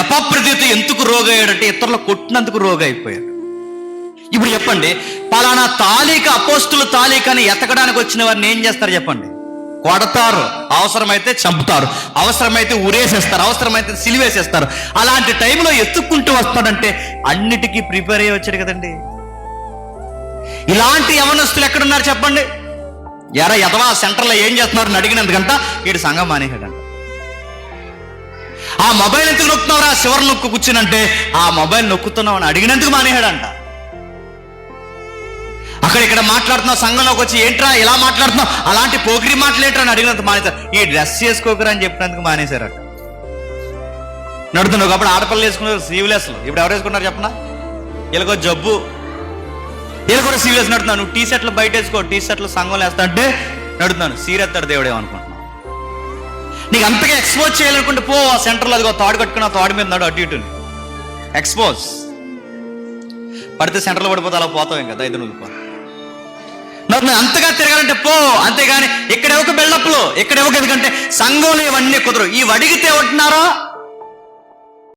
ఎపప్రతిత ఎందుకు రోగయ్యాడంటే ఇతరులు కొట్టినందుకు రోగ అయిపోయాడు ఇప్పుడు చెప్పండి పలానా తాలిక అపోస్తులు తాలిక అని ఎతకడానికి వచ్చిన వారిని ఏం చేస్తారు చెప్పండి? కొడతారు అవసరమైతే చంపుతారు అవసరమైతే ఉరేసేస్తారు అవసరమైతే సిలివేసేస్తారు. అలాంటి టైంలో ఎత్తుక్కుంటూ వస్తాడంటే అన్నిటికీ ప్రిపేర్ అయ్యి వచ్చాడు కదండి. ఇలాంటి యవనస్తులు ఎక్కడున్నారు చెప్పండి? ఎరా యథవా సెంటర్లో ఏం చేస్తున్నారు అడిగినందుకంట వీడు సంఘం మానేశాడంట. ఆ మొబైల్ ఎందుకు నొక్కుతున్నావురా చివరి నొక్కు కూర్చునంటే ఆ మొబైల్ నొక్కుతున్నావు అని అడిగినందుకు మానేశాడంట. అక్కడ ఇక్కడ మాట్లాడుతున్నావు సంఘంలోకి వచ్చి ఏంట్రా ఇలా మాట్లాడుతున్నావు? అలాంటి పోకిరి మాటలు అని అడిగినందుకు మానేశారు. ఈ డ్రెస్ చేసుకోకరా అని చెప్పినందుకు మానేశారట. నడుతున్నావు ఒకప్పుడు ఆడపిల్లలు వేసుకున్నారు సీవ్లెస్లు ఇప్పుడు ఎవరు వేసుకున్నారు చెప్పనా? వీళ్ళకో జబ్బు. వీళ్ళు కూడా నడుతున్నాను. టీ షర్ట్లు బయట వేసుకో టీ షర్ట్లు సంఘం వేస్తా అంటే నడుతున్నాను. సీరెత్తాడు దేవుడేమనుకున్నాను నీకు అంతగా ఎక్స్పోజ్ చేయాలనుకుంటే పో ఆ సెంటర్లో అదిగో తాడు కట్టుకుని ఆ తాడు మీద నాడు అటు ఇటు ఎక్స్పోజ్ పడితే సెంటర్లో పడిపోతే అలా పోతావు ఇంకా ఐదు నువ్వు నన్ను అంతగా తిరగాలంటే పో అంతేగాని ఇక్కడ ఒక బిల్డప్లు ఇక్కడ ఎందుకంటే సంఘంలో ఇవన్నీ కుదరవు. ఇవి అడిగితే ఉంటున్నారో